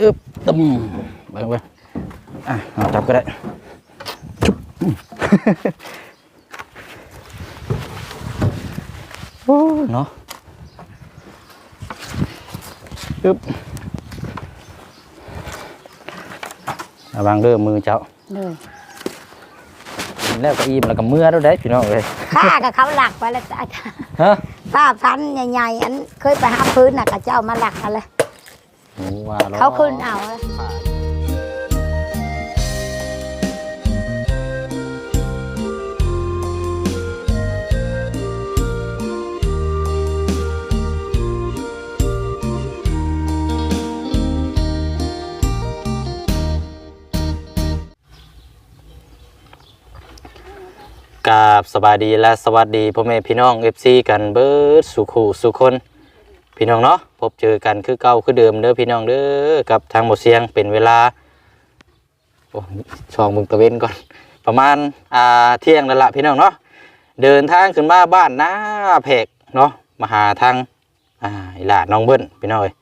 อึบตึมไปไปอะเอาจับก็ได้ชุบอืมโอ้ยเนาะอึบระวังเด้อมือเจ้าเลยแล้วก็อิ่มแล้วก็เมื่อแล้วได้พี่น้องเลยข้ากับเขาหลักไปแล้วจ้ะฮะผ้าพันใหญ่ๆอันเคยไปหาพื้นน่ะกับเจ้ามาหลักอะไรหมู ว่าล้อเขาขึ้นเอาอะกราบสบายดีและสวัสดีพ่อแม่พี่น้อง FC กันเบิดสุขูสุคน พี่น้องเนาะพบเจอกันคือเก่าคือเดิมเด้อพี่น้องเด้อกับทางหมดเสียงเป็นเวลาโอ้ช่องมึงตะเวนก่อน ประมาณอ่าเที่ยงแล้วละพี่น้องเนาะเดินทางขึ้นมาบ้านหน้าเพกเนาะมาหาทางอ่าอีหลาน้องเบิ้ลพี่น้องเอ้ย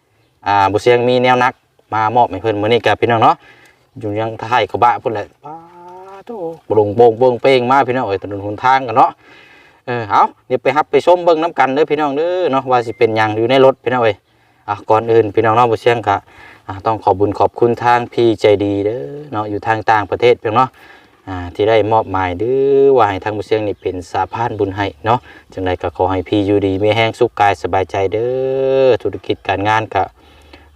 อ่าบุเสียงมีแนวนักมามอบให้เพิ่นมื้อนี้กับพี่น้องเนาะอยู่ยังท้ายขบ้าพุ่นแหละป้าโตบลงโปงโปงเป้งมาพี่น้องเอ้ยถนนหนทางกันเนาะ เออเอาเดี๋ยวไปฮับไปชมเบิ้งน้ำกันเด้อพี่น้องเด้อเนาะว่าสิเป็นหยังอยู่ในรถพี่น้องเอ้ยอะก่อนอื่นพี่น้องเนาะบ่เชียงกะอะต้องขอบุญขอบคุณทางพี่ใจดีเด้อเนาะอยู่ทางต่างประเทศเพียงเนาะอ่าที่ได้มอบหมายเด้อว่าให้ทางบ่เชียงนี่เป็นสาพานบุญให้เนาะจังไดก็ขอให้พี่อยู่ดีมีแห้งสุขกายสบายใจเด้อธุรกิจการงานก็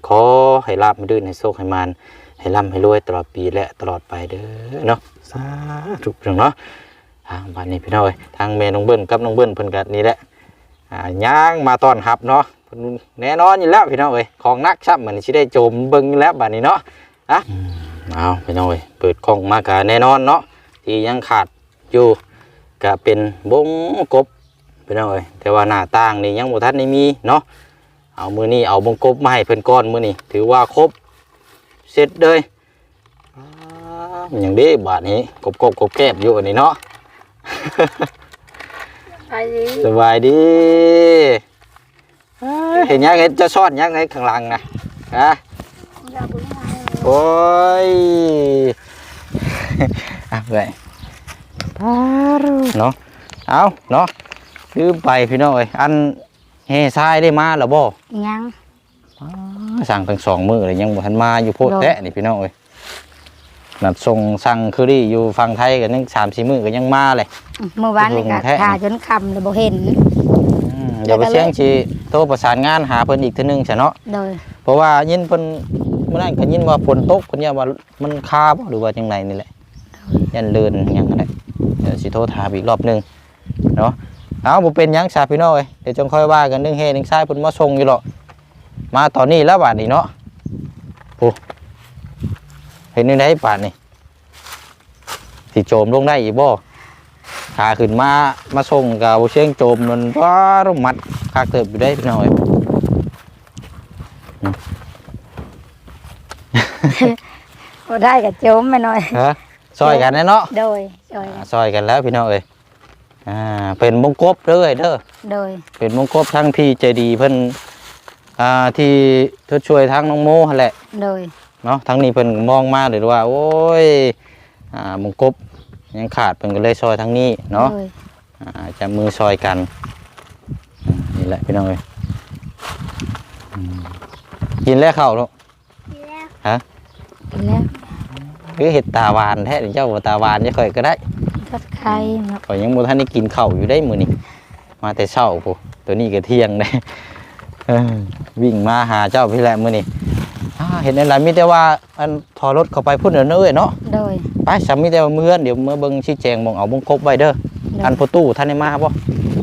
ขอให้ราบมาดื่นให้โชคให้มานให้ร่ำให้รวยตลอดปีและตลอดไปเด้อเนาะสาธุเพียงเนาะ ทางบ้านนี้พี่น้อยทางเมน้องเบิ้ลกับน้องเบิ้ลเพิ่นกันนี่แหละอ่าย่างมาต้อนรับเนาะเพิ่นแน่นอนอยู่แล้วพี่น้องเอ้ยของนักชับเหมือนสิได้โจมเบิ่งอยู่แล้วบัดนี้เนาะอะเอาพี่น้อยเปิดกล้องมากะแน่นอนเนาะที่ยังขาดอยู่ก็เป็นบงกบพี่น้องเอ้ยแต่ว่าหน้าต่างนี่ยังบ่ทันได้มีเนาะเอามือนี้เอาบงกบมาให้เพิ่นก้อนมือนี้ถือว่าครบเสร็จเลยอ่ามันยังดีบาดนี้กบกบกบแก้บอยู่อันนี้เนาะ ไปดิสบายดีเอ้ยเห็นยังไงจะซ่อนยังไงข้างหลังนะฮะโอ้ยอะไปเนาะเอาเนาะคือไปพี่น้องเอ้ยอันเฮทรายได้มาแล้วบ่ยังสั่งตั้งสองมือเลยยังบ่ทันมาอยู่โพดเนาะแท้นี่พี่น้องเอ้ย นัดส่งสั่งคือรี่อยู่ฝั่งไทยกันยังสามสี่มือก็ยังมาเลย เมื่อวานนี่ก็แท้ถ่าจนคำเลยบ่เห็น อืมเดี๋ยวไปเสียงชีโทรประสานงานหาเพิ่นอีกเทีนึงใช่เนาะโดย เพราะว่ายินเพิ่นเมื่อนั้นก็ยินว่าฝนตกเพิ่นเนี่ยว่ามันคาบ่หรือว่าจังไดนี่แหละยันเลินหยังก็ได้เดี๋ยวสิโทรถามอีกรอบหนึงเนาะเอาบ่เป็นหยังซาพี่น้องเอ้ยเดี๋ยวจงค่อยว่ากันเรื่องเฮนึงซ้ายเพิ่นมาส่งอยู่หรอกมาตอนนี้แล้วบาดนี้เนาะโอ้ เห็นได้บาดนี้สิโจมลงได้อีกบ่ขาขึ้นมามาส่งกับบ่เชียงโจมมันว้ารมัดคักเติบอยู่ได้พี่น้องเอ้ยบ่ได้กับโจมไปหน่อยฮะซอยกันแน่เนาะโดยโดยอ่าซอยกันแล้วพี่น้องเอ้ยอ่าเป็นมงกบเด้อเด้อโดยเป็นมงกบทั้งพี่ใจดีเพิ่นอ่าที่ทดช่วยทั้งน้องโมหั่นแหละโดย เนาะทั้งนี้เพิ่นมองมาเลยว่า โอ้ยอ่ามงกบยังขาดเพิ่นก็เลยซอยทั้งนี้เนาะโดยอ่าจะมือซอยกันอ่านี่แหละพี่น้องเอ้ยอืมกินแล้วข้าวลูก กินแล้วคือเห็ดตาหวานแท้เจ้าบ่ตาหวานจะค่อยก็ได้ทอดไข่เนาะข่อยยังบ่ทันได้กินข้าวอยู่ได้มื้อนี้มาแต่เช้าพูตัวนี้ก็เที่ยงได้ เออวิ่งมาหาเจ้าพี่แหละมื้อนี้ อ่าเห็นอะไรมีแต่ว่าอันถอรถเข้าไปพุ่นเด้อเอ้ยเนาะโดยไปสามีแต่ว่ามื้อเดี๋ยวมื้อเบิ่งชี้แจงหมองเอาบงครบไว้เด้อโดยอันประตูท่านได้มาบ่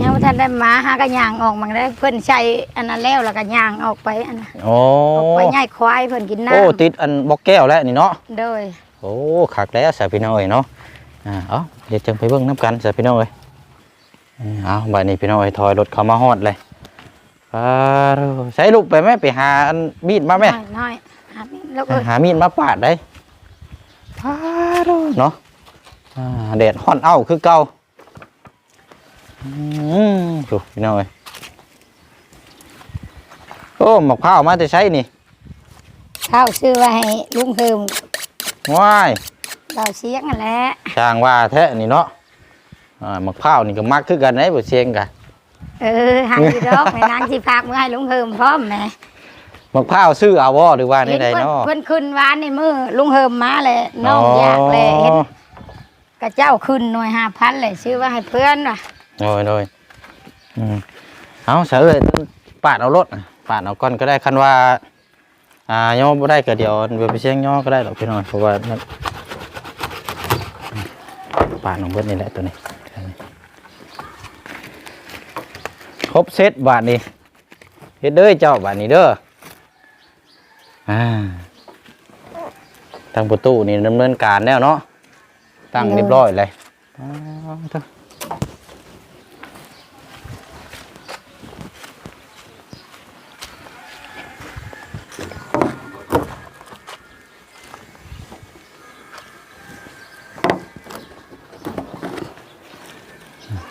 ยังบ่ทันได้มาหากระยางออกมาได้เพิ่นใช้อันนั้นแล้วแล้วก็ยางออกไปอันนั้นโอ้ออกไปย่ายควายเพิ่นกินน้ำโอ้ติดอันบอกแก้วแล้วนี่เนาะโดยโอ้คักแล้วสาพี่น้องเอ้ยเนาะอ่าเอาเดี๋ยวจังไปเบิ่งนํกันสาพี่น้องเอ้ยอืมเอาบัดนี้พี่น้องเอ้ยถอยรถเข้ามาฮอดเลย อ่าใช้ลูกไปไหมไปหาอันมีดมาไหมน้อยน้อยหามีดแล้วก็หามีดมาปาดได้พาดเนาะอ่าแดดฮ้อนเอ้าคือเก่าอืมดูพี่น้องเอ้ยโอ้หมกข้าวมาจะใช้นี่ข้าวซื้อไว้ให้ลุงเฮิมว้ายเราเสียงนั่นแหละช่างว่าแท้นี่เนาะอ่ามะพร้าวนี่ก็มักคือกันได้บ่เชียงกัน เออหาอยู่ดอกแม่นางสิพากมือให้ลุงเฮิมพร้อมแหม่มะพร้าวซื้อเอาบ่หรือว่าในเห็นใดเพิ่นเนาะเพิ่นขึ้นหวานในมือลุงเฮิมมาเลยน้องอยากเลยเห็นกระเจ้าขึ้นหน่วย5,000เลยซื้อไว้ให้เพื่อนว่ะโดยโดยอืมเอาเสือเอ้ยปาดเอารถน่ะปาดเอาก่อนก็ได้คันว่า อ่าย่อบ่ได้ก็เดี๋ยวเดี๋ยวไปเชียงย่อก็ได้หรอกพี่น้อยเพราะว่ามันปาดของเบิดนี่แหละตัวนี้ ครบเซตบาทนี้เฮ็ดเด้อเจ้าบาทนี้เด้ออ่าทางประตูนี่ดำเนินการแล้วเนาะตั้งเรียบร้อยเลยเด้อ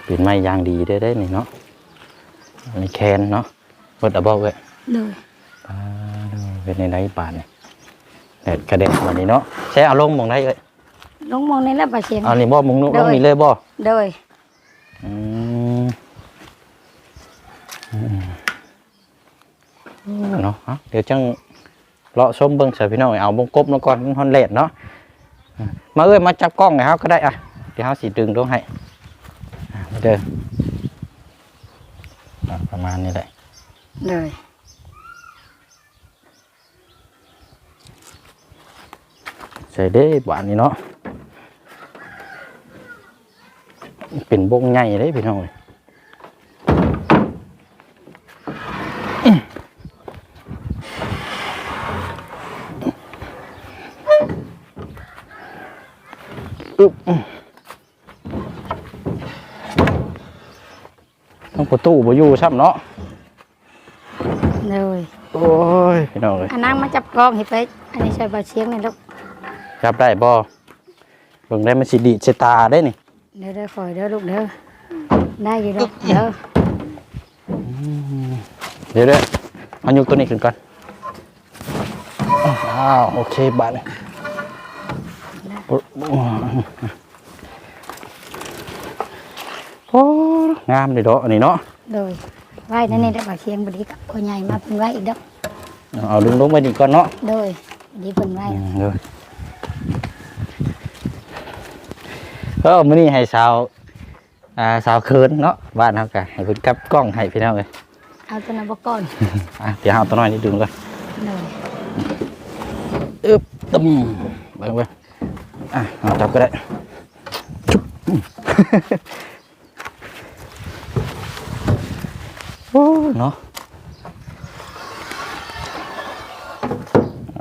เป็นไม้ยางดีได้ได้นี่เนาะ อันนี้แคนเนาะเบิดอะบอกเว้ยเลยอ่าดูเป็นในไรบาทเนี่ยแดดกระเด็นวันนี้เนาะใช้เอาลงหมองได้เอ้ยลุงมองในแล้วบ่เสียงเอานี่บ่หมองนู้นได้ลงนี่เลยบ่ เลยอืมอืมอืมเนาะเอาเดี๋ยวจังเลาะชมเบิ่งใส่พี่น้องเอาบงกบมาก่อนฮอนเลดเนาะอ่ามาเอ้ยมาจับกล้องหน่อยครับก็ได้อะเดี๋ยวเฮาสิดึงลงให้อ่ามาเด้ออะ ประมาณนี้แหละเลยใส่ได้บานนี้เนาะเป็นบงใหญ่เลยพี่น้องเอ้ย ประตูบ่อยู่ซ้ำเนาะเลยโอ้ยพี่น้องเลยอันนั่งมาจับกล้องให้ไปอันนี้ใช่บ่เสียงนี่ลูกจับได้บ่เบิ่งได้มันสิดีดใส่ตาได้นี่เดี๋ยวเด้อคอยเด้อลูกเด้อได้อยู่ลูกเด้อเดี๋ยวเดี๋ยวเอายกตัวนี้ขึ้นก่อนอ้าวโอเคบาทนี่โอ้ งามเลยเดอกอันนี้เนาะเลยไว้นั่นนี่ได้บ่เสียงบ่ดีกับพ่อใหญ่มาเพิ่นไว้อีกดอกเอาดึงลงไปดีก่อนเนาะเลยดีเพิ่นไว้อืมเดี๋ยวก็มื้อนี้ให้สาวอ่าสาวเคินเนาะบ้านเฮาก็ให้เพิ่นกลับกล้องให้พี่น้องเลยเอาตัวนั้นบ่ก่อนอะเดี๋ยวเอาตัวน้อยนี่ดึงก่อนเลยอึ๊บตึมไปไปอะเอาจับก็ได้ชุบอืม โอ้ เนาะ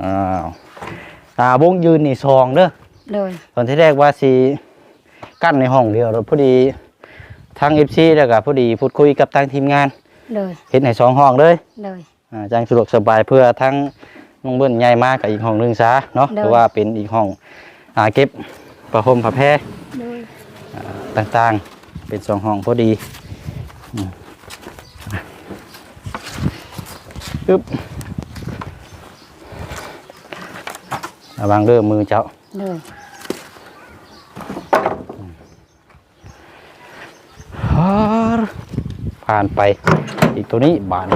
อ้าวตาวงยืนนี่ซองเด้อเลยตอนที่แรกว่าสีกั้นในห้องเดียวแล้วพอดีทางเอฟซีแล้วก็พอดีพูดคุยกับทางทีมงานเลยเห็นในสองห้องเลยเลยอ่าจังสะดวกสบายเพื่อทั้งน้องเบิ้ลใหญ่มากกับอีกห้องหนึงซะเนาะได้หรือว่าเป็นอีกห้องอ่าเก็บประหมผ้าแพรเลยต่างๆ เป็นสองห้องพอดีอืม ปึ๊บระวังเริ่มมือเจ้าเลยผ่านไปอีกตัวนี้บาน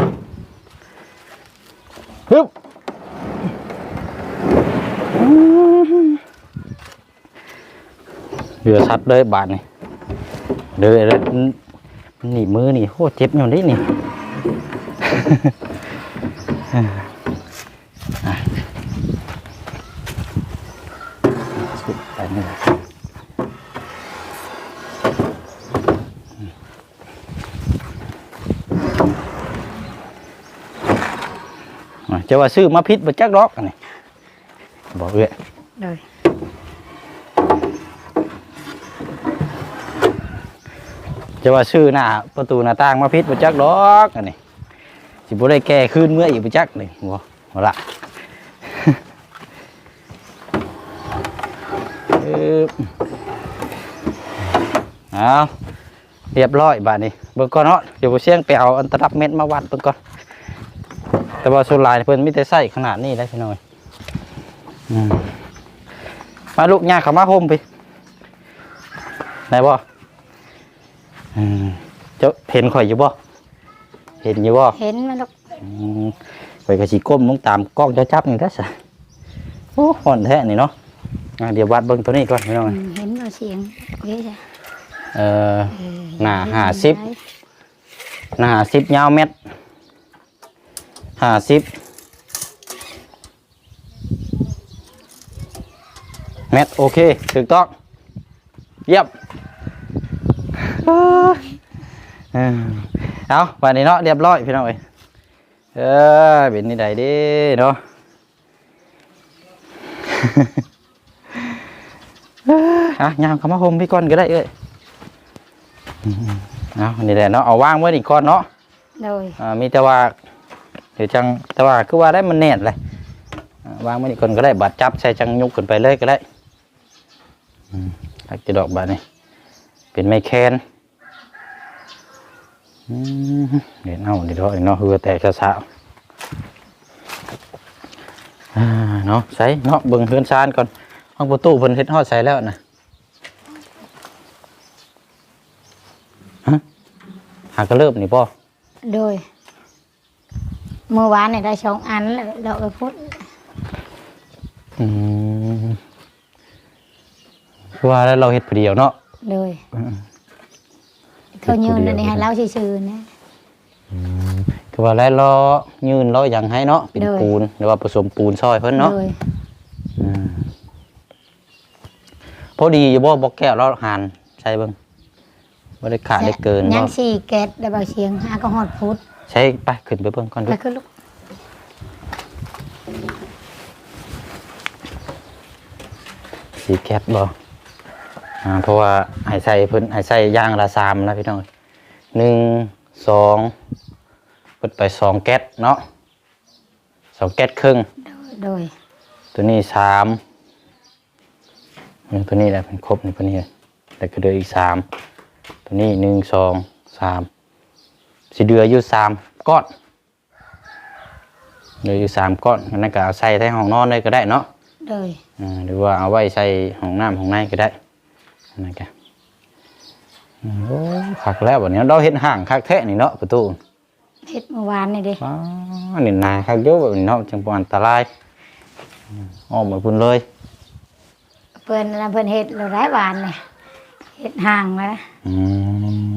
ฮึบเหลือชัดเลยบานนี่เด้อเลยมันมันหนีบมือนี่โคตรเจ็บอยู่นี่นี่อะ สุดไปนี่อะจะว่าซื้อมาพิษมาจักรอกอันนี่บอกเลยเลยจะว่าซื้อหน้าประตูหน้าต่างมาพิษมาจักรอกอันนี้ สิบ่ได้แก้คืนเมื่ออีกไปจักนี่บ่บ่ละเออเอาเรียบร้อยบาดนี้เบิ่งก่อนเนาะเดี๋ยวบ่เสียงไปเอาอันตรับเม็ดมาวัดเบิ่งก่อนแต่ว่าส่วนหลายเพิ่นมีแต่ใส่ขนาดนี้ได้พี่น้อยมาลูกยาเขามาห่มไปได้บ่เจ้าเห็นข่อยอยู่บ่ เห็นอยู่บ่เห็นมันลูกอืมไปกระสีก้มลงตามกล้องเจ้าจับนี่ก็สะโอ้ห่อนแท้นี่เนาะอะเดี๋ยววัดเบิ่งตัวนี้ก่อนพี่น้องอืมเห็นเราเสียงเว้ยจ้ะเอ่อ เออหน้าห้าสิบ หน้าสิบยาวเม็ดห้าสิบเม็ดโอเคถูกต้องเยี่ยมเอ้ย เอาวันนี้เนาะเรียบร้อยพี่น้องเอ้ยเออเป็นนี่ใดเดิเนาะเอ้ยอะยามเข้ามาโฮมพี่ก้อนก็ได้เอ้ยอืมเอานี่แหละเนาะเอาวางไว้นี่ก่อนเนาะโดยอ่ามีแต่ว่าเดี๋ยวจังแต่ว่าคือว่าได้มันแน่นเลยอ่าวางไว้นี่ก่อนก็ได้บัดจับใส่จังยุกขึ้นไปเลยก็ได้อืมตักจะดอกบาดนี่เป็นไม้แคนอืม เดี๋ยวเอาเดี๋ยวเอาเนาะเหือแตกสาวๆอ่าเนาะใส่เนาะเบิ่งเฮือนซานก่อนห้องประตูเพิ่นเฮ็ดฮอดใส่แล้วนะฮะหากระเลิบนี่ป่โดยเมื่อวานเนี่ยได้สองอันแล้วเราไปพุดอืมคือว่าแล้วเราเฮ็ดผู้เดียวเนาะโดยอืม เขายืนอันนี้ให้เราชื่อๆนะคือว่าแล้วล้อยืนล้อหยังให้เนาะเป็นโดยปูนหรือว่าผสมปูนซอยเพิ่นเนาะโดยอืมพอดีอยู่บ่บอกแก้วเราหานใช่เบิ่งบ่ได้ขาดได้เกินยับ่งสี่แกตได้เบาเสียงหาก็หอดพุดใช้ไปขึ้นไปเบิ่งก่อนดู แล้วก็ลูกสีแคปบ่ อ่าเพราะว่าให้ใส่เพิ่นให้ใส่อย่างละสามนะพี่น้องหนึ่งสองเปิดไปสองแก๊สเนาะสองแก๊สครึ่งโดยตัวนี้สามนี่ตัวนี้แหละเป็นครบในตัวนี้แต่ก็เดืออีกสามตัวนี้หนึ่งสองสามสิเดืออยู่สามก้อนเดืออยู่สามก้อนอันนั้นก็เอาใส่ในห้องนอนเลยก็ได้เนาะโดยอ่าหรือว่าเอาไว้ใส่ห้องน้ำห้องในก็ได้อั นนั่นก็อืมโอ้คักแล้ววันนี้เราเห็นห่างคักแท้นี่เนาะประตูเฮ็ดเมื่อวานนี่เด้ว้าวนี่นาคักเยอะแบบนี้เนาะจังปอันตรายอืมออกมาพุ่นเลย เพิ่นน่ะเพิ่นเฮ็ดเราได้วานนี่เฮ็ดห่างนะอื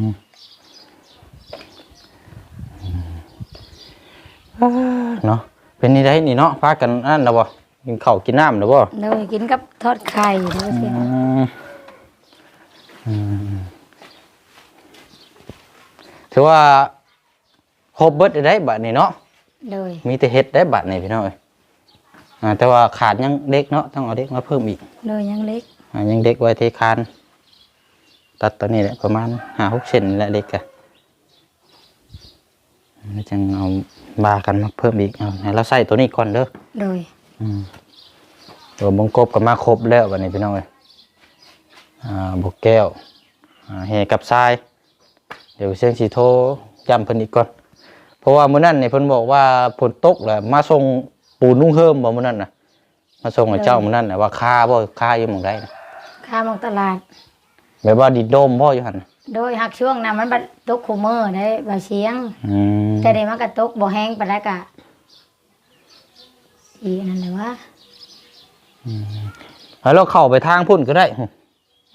มอ่าเนาะเป็นนี่ได้นี่เนาะพากันอันนะบ่กินข้าวกินน้ำนะบ่โดยกินกับทอดไข่เด้อเสียง อืมอืม ถือว่าครบเบิดได้บัดนี่เนาะโดยมีแต่เฮ็ดได้บัดนี่พี่น้องเอ้ยอ่าแต่ว่าขาดยังเด็กเนาะต้องเอาเด็กมาเพิ่มอีกโดยยังเล็กอ่ายังเด็กไว้เทคานตัดตัวนี้แหละประมาณห้าหกเซนนี่แหละเด็กอะแล้วจังเอาบากันมาเพิ่มอีกเอาให้เราใส่ตัวนี้ก่อนเด้อโดยอืมตัวบงกบก็มาครบแล้ววันนี้พี่น้องเอ้ยอ่าบกแก้วอ่าเฮกับทราย เดี๋ยวเสียงสีโทรย้ำเพิ่นอีกก่อน เพราะว่ามื้อนั้นนี่เพิ่นบอกว่าฝนตกแหละมาส่งปูนนุ่งเฮิมบ่มื้อนั้นน่ะ มาส่งให้เจ้ามื้อนั้นน่ะว่าค่าบ่ค่าอยู่หม่องใดน่ะข้ามองตลาด แบบว่าดิดโดมบ่อยู่หั่นน่ะโดยหักช่วงนั้นมันบัดตกคูมือได้บ่เสียง อืมแต่ได้มันก็ตกบ่แห้งปานใดก็สีนั่นแหละว่าแล้วเราเข้าไปทางพุ่นก็ได้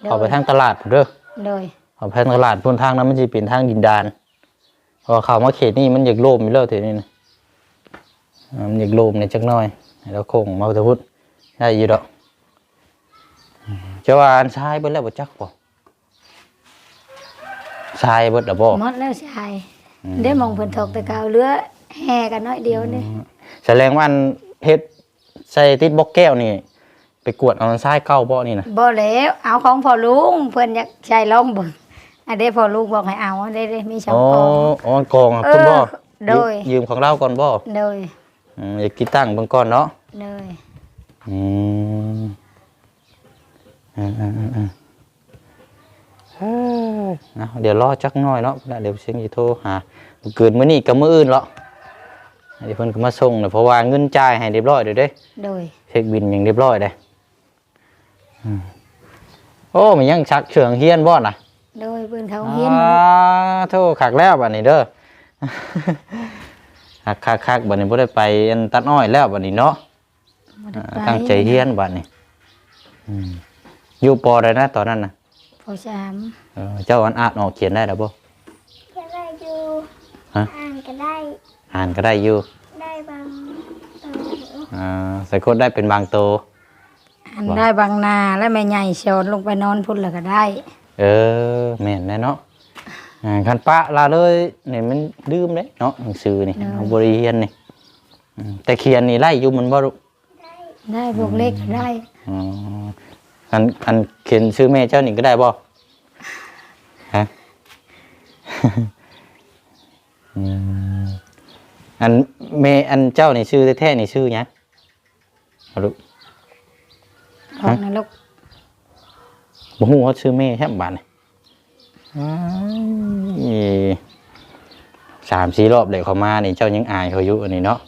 เข้าไปทางตลาดพุ่นเด้อ โดย เข้าไปทางตลาดพุ่นทางนั้นมันสิเป็นทางดินดานเพอเข้ามาเขตนี้มันอยากโลมอยู่แล้วเทีนี้นะอ่ามันอยากโลมในจักหน่อยให้เราโค้งมาแต่พุ่นได้อยู่ดอกอืมจะว่าอันชายเบิดแล้วบ่จักบ่ชายเบิดแล้วบ่หมดแล้วชายได้มองเพิ่นถกแต่กาวเหลือแห่กันน้อยเดียวนี่แสดงว่าอันเพชรใส่ติดบล็อกแก้วนี่ ไปกวดเอาอันชายเก้าบ่นี่นะบ่แล้วเอาของพ่อลุงเพิ่นอยากใช้ลองเบิ่ง อันนี้พ่อลุงบอกให้เอาอันนี้ได้มีสองอ๋อกอง อ๋อกองอะเออคุณบ่โดยยืมยืมของเราก่อนบ่โดยอืมอยากกินตั้งเบิ่งก่อนเนาะโดยอืมอืมอืมอืมอืมเอ้ยเอาเดี๋ยวรอจักหน่อยเนาะแล้วเดี๋ยวเสียงสิโทรหาเกิดมื้อนี้กับมื้ออื่นเหรอเดี๋ยวเพิ่นก็มาส่งน่ะเพราะว่าเงินจ่ายให้เรียบร้อยเด้อเด้ โดยเช็คบินอย่างเรียบร้อยเด้อืมโอ้มันยังชักเฉืองเฮียนบ่น่ะ โดยเพิ่นเขาเฮียนอ่าโทษคักแล้วบัดนี้เด้อคักคักคักบัดนี้บ่ได้ไปอันตัดอ้อยแล้วบัดนี้เนาะบ่ได้อ่าไปตั้งใจเฮียนบัดนี้อืมอยู่ปอได้นะตอนนั้นน่ะพอสามเออเจ้าอันอ่านออกเขียนได้แล้วบ่จะได้อยู่ฮะอ่านก็ได้ อ่านก็ได้อยู่ ได้บางเอออ่าใส่โคดได้เป็นบางโตวอันได้บางนาแล้วแม่ใหญ่สอนลงไปนอนพุ่นแล้วก็ได้ เออแม่นแน่เนาะอ่าคันปะลาเลยนี่มันลืมเด้เนาะหนังสือนี่เอาบ่ได้เรียนนี่อืมแต่เขียนนี่ไล่อยู่มันบ่รู้ได้พวกเล็กก็ได้อ๋ออันอันเขียนชื่อแม่เจ้านี่ก็ได้บ่ฮะ อืมอันแม่อันเจ้านี่ชื่อแท้ๆนี่ชื่อหยังบ่รู้ออกนรก บ่ฮู้ว่าชื่อแม่แค่บาดนี่อ้ายสามสี่รอบเลยเขามานี่เจ้ายังอายเขาอยู่อันนี้เนาะ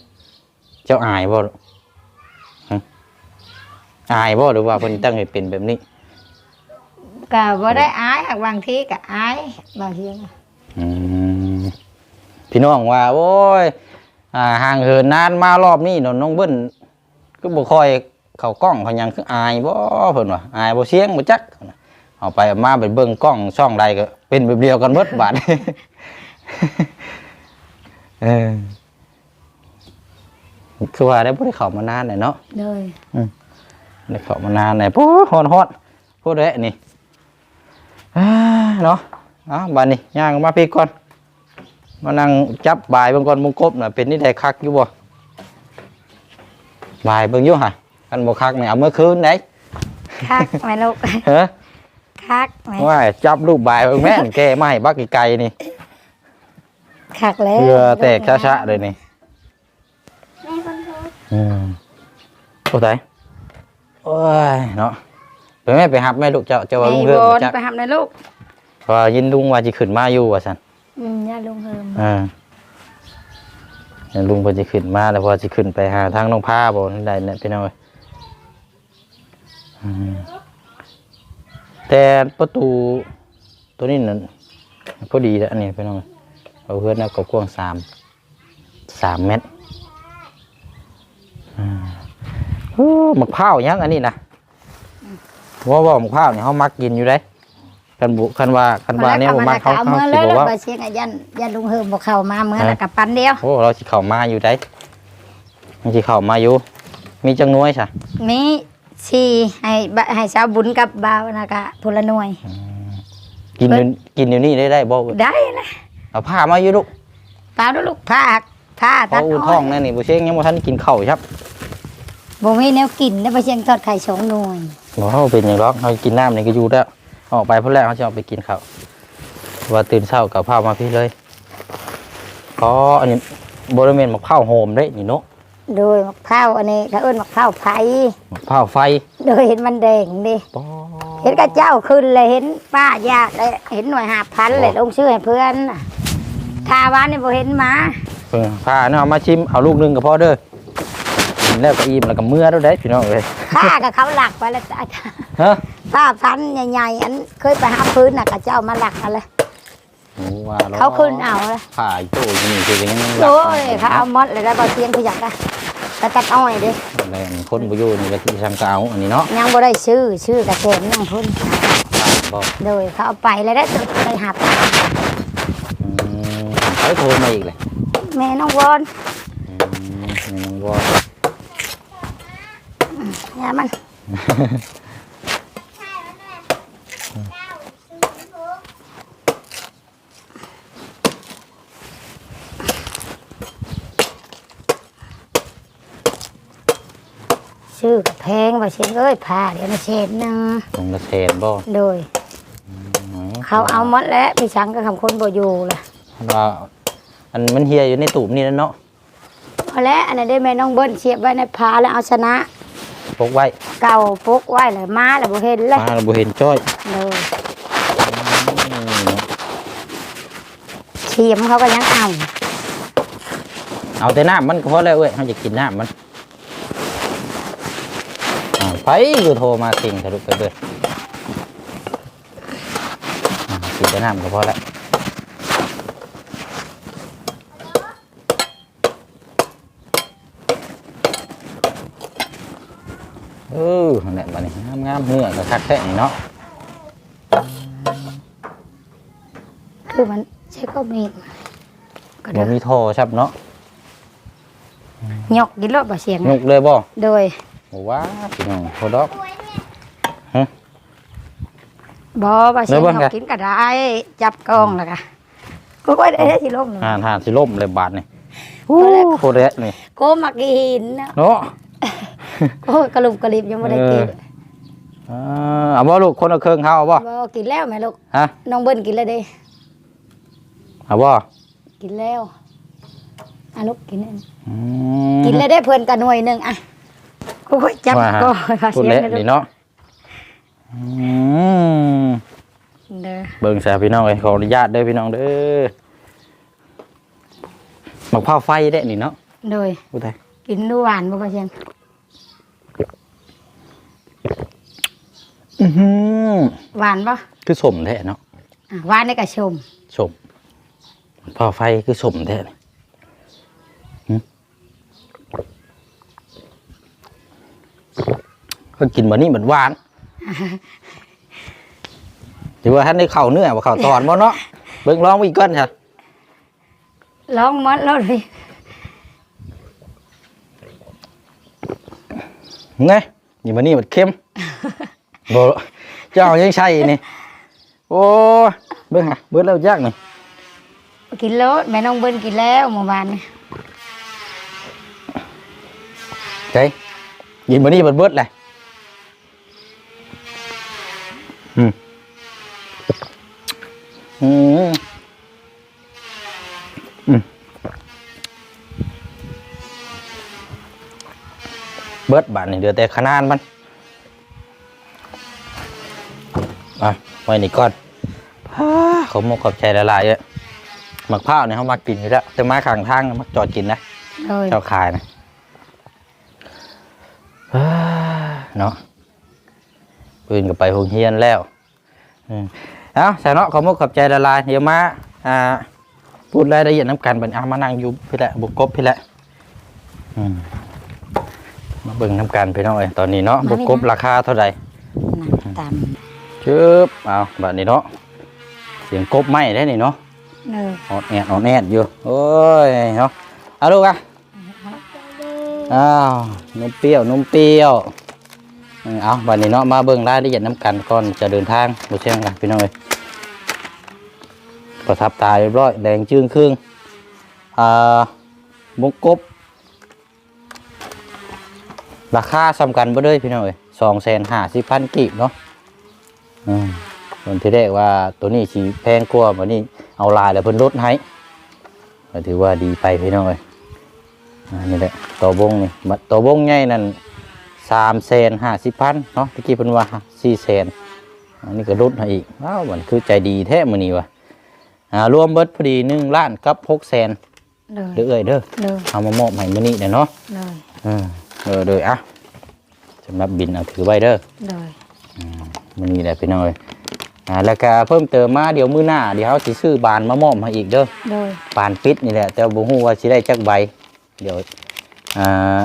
เจ้าอายบ่ลูกฮะอายบ่หรือว่าเพิ่นตั้งให้เป็นแบบนี้ก็บ่ได้อายหากบางทีก็อายบางทีก็อืมพี่น้องว่า โอ้ยอ่าห่างเหินนานมารอบนี้เนาะน้องเบิ้นก็บ่ค่อย เข้ากล้องเขาหยังคืออายบ่เพิ่นว่าอายบ่เสียงบ่จักเอาไปเอามาไปเบิ่งกล้องช่องใดก็ เป็นแบบเดียวกันเบิดบาดเออคือว่าได้บ่ได้เข้ามานานเลยเนาะโดยได้เข้ามานานเลยปูฮอนฮอดพูดแหละนี่อ่าเนาะเอาบัดนี้ย่างมาพี่ก่อนมานั่งจับบายเบางก่อนมุงกบน่ะเป็นนี่ได้คักอยู่บ่บายเบิ่งอยู่ห่ะ กันบ่คักนี่เอาเมื่อคืนไหนคักไหมลูกเฮ้อคักไหมว่าจับลูกบายเบิ่งแม่นแก้ไม้บักไกลๆนี่คักแล้วเพื่อแตกช้าๆเลยนี่แม่คนโทรอืมโอ้ตายโอ้ยเนาะไปแม่ไปหับแม่ลูกเจ้าเจ้าว่าลุงไอ้เฮืองบนจักไปทำในลูกว่ายินลุงว่าสิขึ้นมาอยู่ว่าซั่นอืมย่าลุงเฮิมอ่าเดี๋ยวลุงเพิ่นสิขึ้นมาแล้วพอสิขึ้นไปหาทางน้องพาบ่นั่นได้เนี่ยพี่น้องเอ้ยอืม แต่ประตูตัวนี้นั่นพอดีแล้วอันนี้พี่น้องเอ้ยเอาเพื่อนเอากับกว้างสามสามเมตรอ่าโอ้มะพร้าวยังอันนี้นะว่าว่ามะพร้าวนี่เขามักกินอยู่ได้คันบุคันว่าคันว่าเนี่ยบ่มักเขาเอาเขาเมื่อสิเลยบอกแล้วว่าไปเชียงอะยันยันลุงเฮิมบอกเข้ามาเมื่อแล้วกับปันเดียวโอ้เราสิเข้ามาอยู่ได้มันสิเข้ามาอยู่ มีจังน้อยซะมี ชีให้บะให้สาวบุญกับบ่าวนะคะพลหน่วย กินอยู่กินอยู่นี่ได้ได้บ่เอ้ยได้ละเอาผ้ามาอยู่ลูกเปล่าเด้อลูกผ้าผ้าเพตัดราะอุ่นอ้ท้อองยนั่นนี่บ่เชงยังบ่ทันกินข้าวครับบ่มีแนวกินแล้วไปเชียงทอดไข่สองหน่วย บ่เฮาเป็นหยังหรอกเฮากินน้ำนี่ก็อยู่แล้วออกไปพุ่นแล้วเฮาสิออกไปกินข้าวว่าตื่นเช้ากับข้าวมาพี่เลยอ๋ออันนี้บ่ได้แม่นมะพร้าวโหมเด้นี่เนาะ โดยมะพร้าวอันนี้เขาเอิ้นมะพร้าวไผ่มะพร้าวไฟโดยเห็นมันแดงดิปอเห็นกับเจ้าขึ้นเลยเห็นป้ายากเลยเห็นหน่วยหาพันเลยลงชื่อให้เพื่อนน่ะทาวานนี่บ่เห็นหมาเพิ่นพาเนาะเอามาชิมเอาลูกหนึงก็พอเด้อกินแล้วก็อิ่มแล้วก็เมื่อแล้วได้พี่น้องเอ้ยข้ากับเขาหลักไปแล้วจ้ะฮะผ้าพันใหญ่ๆอันเคยไปหาพื้นน่ะกับเจ้ามาหลักเอะไร โอ้ว่าแล้วเขาขึ้นเอาเลยผ่าอีโต้อยู่นี่คือยังโอ้ยเขาเอามดเลยได้บ่เทียงเขาอยากได้แต่ตัดอ้อยเด้แรงคนบ่อยู่นี่ก็คือทางเก่าอันนี้เนาะยังบ่ได้ชื่อชื่อกระเซ็นยังพุ่นบ่โดยเขาเอาไปแล้วได้ไปหาปลาอืมเขาโทรมาอีกเลยแม่น้องวอนอืมนี่น้องวออย่ามัน ชื่อกระแพงบ่เช่นเอ้ยผ้าเดี๋ยวมาเช็ดหนึงตรงกระเทนบ่โดย เขาเอาหมดแล้วพี่ชังก็คำคนบ่อยู่ล่ะว่าอันมันเฮียอยู่ในตูบนี่แล้วเนาะพอแล้วอันนั้นได้แม่น้องเบิ้ลเสียบไว้ในพาแล้วเอาชนะ พกไว้เก่าปกไว้เลยมาแล้วบ่เห็นเลยมาแล้วบ่เห็นจ้อยเลยอืมเทียมเขาก็ยังเอาเอาแต่น้ำมันก็พอแล้วเว้ยเขาจะกินน้ำมันอ่า ไปอยู่โทรมาสิ่งทะลุไปเบิดอ่ากินแต่น้ำก็พอแล้วเออนั่นแหละบัดนี้งามๆเนื้อก็คักแท้นี่เนาะคือมันใช้ก็มีดมาก็บ่ได้มีโทรชับเนาะยกกินรถบ่เสียงนุกเลยบ่โดย บ่ว่าพี่น้องโทรดอกบ่บ่เสียงเดี๋ยวเบิ่งยกันกกินก็ได้ จับกล้องแล้วก็ก็ก็ได้สิลงอ่านทานสิล่มเลยบาทนี่โอ้ยโคตรแรนี่โกมักกินนะเนาะโอ้ยกระลุมกระลิบยังไม่ได้กินเอออ่าเอาบ่ลูกคนละเครื่องเฮาเอาบ่บ่กินแล้วแม่ลูกฮะน้องเบิ้ลกินแล้วเด้เอาบ่กินแล้วอะลูกกินอันอืมกินแล้วได้เพื่อนกันหน่วยหนึ่งอะ โอ้ยจับว่าฮะก็ขาพูดเสียงเละเลยลูนี่กเนาะอืมเด้อเบิ่งแซ่พี่น้องเอ้ยขออนุญาตเด้อพี่น้องเด้อมักพร้าวไฟเด้นี่เนาะโดยอู้ตายกินดูหวานบ่ก็เชียงอื้อหือหวานปะคือสมแท้เนาะอะหวานในกระชมสมพร้าวไฟคือสมแท้นี่หึ ก็กินบ่นี่เหมือนหวานถือว่าท่านได้เข้าเนื้อบ่เข้าตอนบ่เนาะเบิ่งลองอีกก่อนค่ะลองมัดแล้วดิไงนี่มันนี่มันเข้มบ่เจ้ายังใช่นี่โอ้ยเบิ่งหะเบิ่งแล้วยากนี่กินแล้วแม่น้องเบิ้ลกินแล้วเมื่อวานนี่ใจยินมันนี่มันเบิดเลย อืมอืมอืมเบิดบาทนี่เดือแต่ขนาดมันอะไว้นี่ก่อนพาเขามกขอบใจละลายเยอะหมักผ้าวเนี่ยเขามากินอยู่แล้วแต่มาข้างทางมักจอดกินนะโดยเจ้าขายนะเอ้อเนาะ ปืนก็ไปโรงเรียนแล้วเอาสาเนาะขอมุกขอบใจละลายเดี๋ยวมาอ่าพูดรายละเอียดน้ำกันบันอามานั่งอยู่พี่แหละบุกกบพี่แหละมาเบิ่งน้ำกันพี่น้องเอ้ยตอนนี้เนาะบุกกบราคาเท่าไหร่หนักตชึบเอาแบบนี้เนาะเสียงกบไหมได้นี่เนาะออดแอดออดแอดอยู่โอ้ยเนาะเอาลูกอะอ้าวนมเปรี้ยวนมเปรี้ยว เอาบัดนี้เนาะมาเบิ่งรายละเอียดน้ำกันก่อนจะเดินทางดูเช่นกันพี่น้องเอ้ยประทับตาเรียบร้อยแดงจึ้งครึ่งอ่ามุกกบราคาสำคัญบ่เด้ยพี่น้องเอ้ยสองแสนห้าสิบพันกีบเนาะอืมคนที่แรกว่าตัวนี้สีแพงกว่าวันนี้เอาลายแล้วเพิ่นลดให้ก็ถือว่าดีไปพี่น้องเอ้ยอันนี้แหละตัวบงนี่บัดตัวบงใหญ่นั่น สามเซนห้าสิบพันเนาะตะกี้เพิ่นว่าสี่เซนอันนี้ก็ลดให้อีกว้าวมันคือใจดีแท้มื้อนี้ว่ะอ่ารวมเบิดพอดีหนึ่งล้านกับหกแสนเด้อเด้อเอ้ยเด้อเด้อเอามามอบให้มื้อนี้เด้อเนาะเด้อเออเออเด้ออะสำหรับบินเอาถือไว้เด้อเด้อมื้อนี้แหละพี่น้องเอ้ยอ่าแล้วก็เพิ่มเติมมาเดี๋ยวมื้อหน้าเดี๋ยวเฮาสิซื้อบานมามอบให้อีกเด้อเด้อปานปิดนี่แหละแต่บ่ฮู้ว่าสิได้จักใบเดี๋ยวอ่า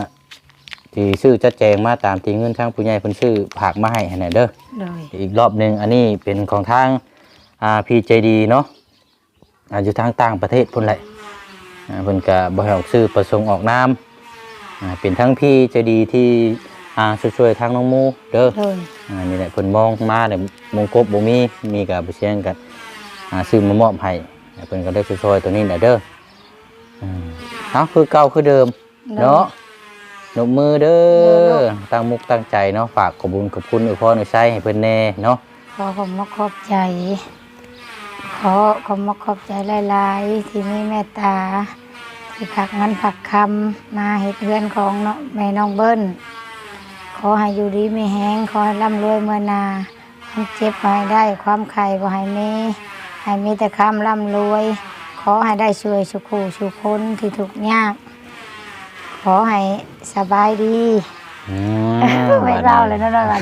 ที่ซื้อจะแจงมาตามที่เงินทางผู้ใหญ่เพิ่นซื้อผักมาให้ให้แหน่เด้อเด้ออีกรอบหนึงอันนี้เป็นของทางอ่า PJD เนาะอ่าอยู่ทางต่างประเทศพุ่นแหละอ่าเพิ่นก็บ่ให้ออกซื้อประสงค์ออกนามอ่าเป็นทั้ง PJD ที่อ่าช่วยๆทางน้องหมูเด้อเด้ออ่านี่แหละเพิ่นมองมาแต่มงกบบ่มีมีกับเชียงกันอ่าซื้อมามอบให้เพิ่นก็ได้ช่วยๆตัวนี้แหละเด้ออืมเอาคือเก่าคือเดิมเนาะ นกมือเด้อตั้งมุกตั้งใจเนาะฝากขอบคุญขอบคุณอุปกรณ์อุใช้ให้เพิ่นแน่เนาะขอขอบมขอบใจ ขอขอบมขอบใจหลายๆ ที่มีเมตตา ที่ผักเงินผักคำมาเฮ็ดเรือนของเนาะแม่น้องเบิ้ลขอให้อยู่ดีไม่แห้งขอให้ร่ำรวยเมื่อนาความเจ็บขอให้ได้ความไข่ขอให้มีให้มีแต่คำร่ำรวย ขอให้ได้ช่วยสุขูสุคนที่ทุกข์ยาก ขอให้สบายดีอืไม่เล่าเลยเนาะว่า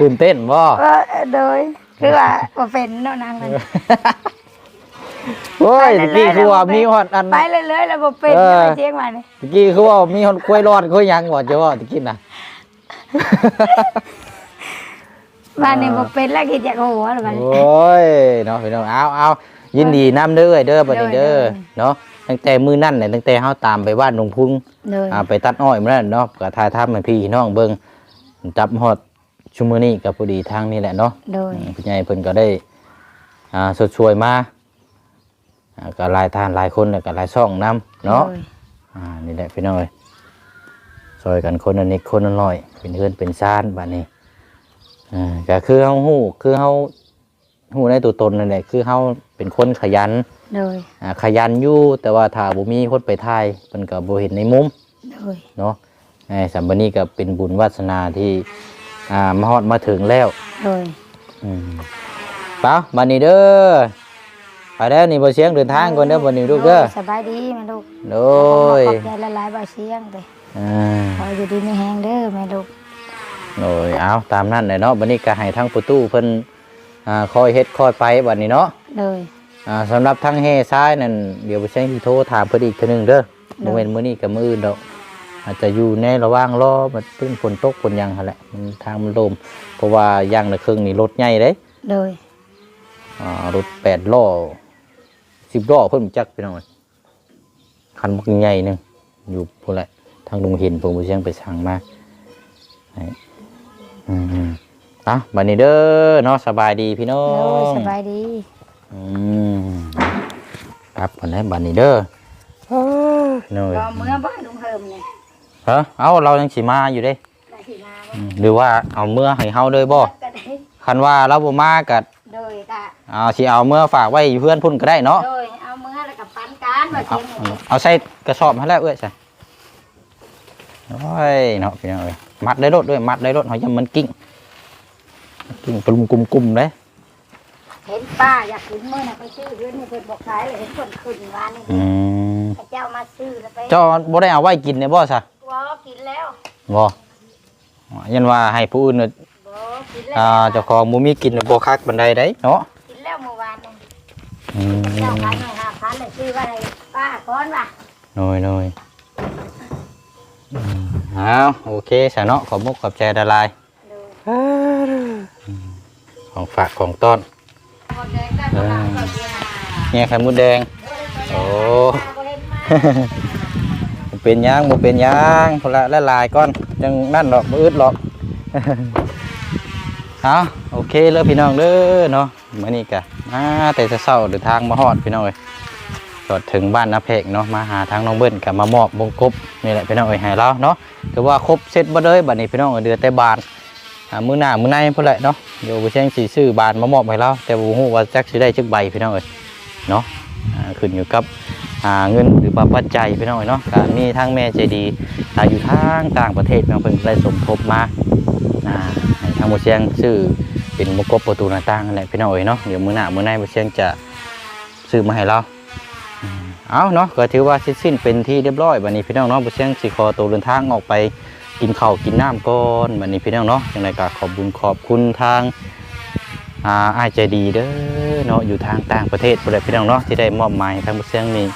ตื่นเต้นบ่เออโดยคือว่าบ่เป็นเนาะนางมันโอ้ยไปตะเรื่กี้อยๆคือว่าแล้วบ่เป็นมีฮอดอันไปเลยเลยๆแล้วบ่เป็นเออไม่เจ๊งมานี่ตะกี้คือว่ามีฮอดกล้วยรอดกล้วยหยังบ่จะว่าตะกี้น่ะบ้านนี้บ่เป็นแล้วคิดอยากหัวหรือโอบ้านนี้้ยเนาะพี่น้องเอาเอายินดีนํเด้อเด้อบัดนี้เด้อเด้อเนาะ ตั้งแต่มื้อนั้นน่ะตั้งแต่เฮาตามไปบ้านหลวงพุงเลยอ่าไปตัดอ้อยมื้อนั้นเนาะก็ถ่ายทำให้พี่น้องเบิ่งจับฮอดชุมื้อนี้ก็พอดีทางนี้แหละเนาะโดยพี่ใหญ่เพิ่นก็ได้อ่าสดช่วยมาอ่าก็หลายทานหลายคนแล้วก็หลายช่องนํเนาะโดยอ่า นี่แหละพี่น้องเอ้ยซอยกันคนละนิดคนละน้อย เป็นเพื่อนเป็นซ่านบัดนี้ อ่า ก็คือเฮาฮู้คือเฮา ฮู้ในตัวตนนั่นแหละคือเฮาเป็นคนขยันโดยอ่าขยันอยู่แต่ว่าถ้าบ่มีคนไปถ่ายเพิ่นก็บ่เห็นในมุมโดยเนาะไอ้สัมบันนี้ก็เป็นบุญวาสนาที่อ่ามาฮอดมาถึงแล้วโดยอืมเปล่าบันนี้เด้อไปแล้วนี่บ่เสียงเดินทางก่อนเด้อบันนี้ลูกเด้อสบายดีแม่ลูกโดยขอบใจละลายๆบ่เสียงเด้อ่าขออยู่ดีมีแฮงเด้อแม่ลูกโดยเอาตามนั้นเลยเนาะบันนี้ก็ให้ทั้งประตูเพิ่น อ่าคอยเฮ็ดคอยไปบัดนี้เนาะโดย อ่าสำหรับทั้งเฮซ้ายนั่นเดี๋ยวบ่เสียงสิโทรถามเพิ่นอีกเทื่อหนึงเด้อบ่แม่นมื้อนี้กับมื้ออื่นดอก อาจจะอยู่ในระหว่างรอมันเป็นฝนตกฝนหยังหั่นแหละมันทางมันลมเพราะว่าอย่างละครึ่งนี่รถใหญ่เด้โดย อ่ารถแปดล้อสิบล้อเพิ่นรู้จักพี่น้องเอ้ยคันบักใหญ่หนึงอยู่พุ่นแหละทางลุงเห็นผมบ่เชียงไปสั่งมาให้อืมๆเอะบัดนี้เด้อเนาะสบายดีพี่น้อโดยงสบายดีอืมครับบัดนี้บัดนี้เด้อพี่น้องเอ้ยก็เมื่อบ้านลุงเฮิมนี่ฮะเอาเรายังสิมาอยู่เด้ได้สิมาอืมหรือว่าเอาเมื่อให้เฮาเลยบ่ก็ได้คันว่าเราบ่มาก็โดยก็เอาสิเอาเมื่อฝากไว้เพื่อนพุ่นก็ได้เนาะโดยเอามือแล้วก็ปันกันบ่เอาเสียงนี่เอาใส่กระสอบให้แล้วเอ้ยใส่โอ้ยเนาะพี่น้องเอ้ยมัดได้รถด้วยมัดได้รถเขาจะมันกิ้ง กิ้งกลุ่มกลุ่มกลุ่มเลยเห็นป้าอยากกินมื้อน่ะไปซื้อเพิ่นนี่เพิ่นบอกขายเลยเห็นคนขึ้นวานนี่อืมพระเจ้ามาซื้อแล้วไปเจ้าบ่ได้เอาไว้กินเนี่ยบ่ซะบ่กินแล้วบ่ยันว่าให้ผู้อื่นน่ะบ่กินแล้วอ่าเจ้าของบ่มีกินน่ะบ่คักบันไดได้เนาะกินแล้วเมื่อวานนี่อืเจ้ามขายหน่อย5,000เลยซื้อไว้ให้ป้าก่อนว่ะน้อยน้อยอืมเอาโอเคซะเนาะขอบมุกขอบใจดาลายโดย ของฝากของต้อนหมดแดงได้บ่ล่ะก็เสียหาเนี่ยไข่มดแดง โอ้บ่เห็นมาบ่เป็นหยังบ่เป็นหยังพนละละลายก่อนจังนั่นหรอกบ่อึดหรอกเอาโอเคเลยพี่น้องเด้อเนาะมื้อนี้ก็มาแต่เช้าๆเดินทางมาฮอดพี่น้องเอ้ยจอดถึงบ้านนาเพกเนาะมาหาทางน้องเบิ้ลก็มามอบวงกบนี่แหละพี่น้องเอ้ยให้เราเนาะถือว่าครบเสร็จบ่เลยบัดนี้พี่น้องเอ้ยเดือแต่บานอ่า มือหน้ามือในพุ่นแหละเนาะเดี๋ยวบ่เชียงสิซื้อบานมามอบให้เราแต่บ่ฮู้ว่าจักสิได้จักใบพี่น้องเอ้ยเนาะอ่าขึ้นอยู่กับหาเงินหรือปัจจัยพี่น้องเนาะก็มีทั้งแม่ใจดีอ่าอยู่ทางต่างประเทศพี่น้องเพิ่นได้สมทบมาอ่าทางบ่เชียงซื้อเป็นมกบประตูหน้าต่างนั่นแหละพี่น้องเอ้ยเนาะเดี๋ยวมือหน้ามือในบ่เชียงจะซื้อมาให้เราเอาเนาะก็ถือว่าสิ้นเป็นที่เรียบร้อยบัดนี้พี่น้องเนาะบ่เชียงสิขอตัวเดินทางออกไป กินข้าวกินน้ำก่อนบัดนี้พี่น้องเนาะจังไดก็ขอบคุญขอบคุณทางอาอายใจดีเด้อเนาะอยู่ทางต่างประเทศพุ่นแหละพี่น้องเนาะที่ได้มอบหมายทางบ่เชียงนี่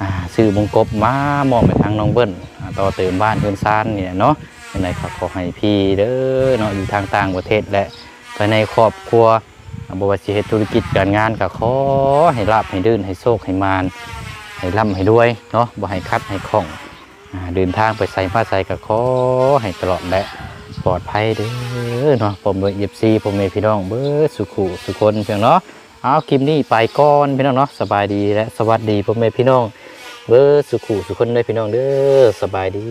อาซื้อบงกบมามอบไปทางน้องเบิ้ลต่อเติมบ้านเพื่อนซานเนี่ยเนาะยังไงก็ขอให้พี่เด้อเนาะอยู่ทางต่างประเทศและภายในครอบครัวบวชสิเฮ็ดธุรกิจการงานก็ขอให้ราบให้ดื่นให้โชคให้มานให้ร่ำให้ด้วยเนาะบ่ให้คัดให้คล่อง เดินทางไปใส่ผ้าใส่กับขอให้ตลอดและปลอดภัยเด้อเนาะผมเบอร์เอฟซีผมเมพี่น้องเบอร์สุขุสุคนเพียงเนาะเอาคลิปนี้ไปก่อนพี่น้องเนาะสบายดีและสวัสดีผมเมพี่น้องเบอร์สุขุสุคนเลยพี่น้องเด้อสบายดี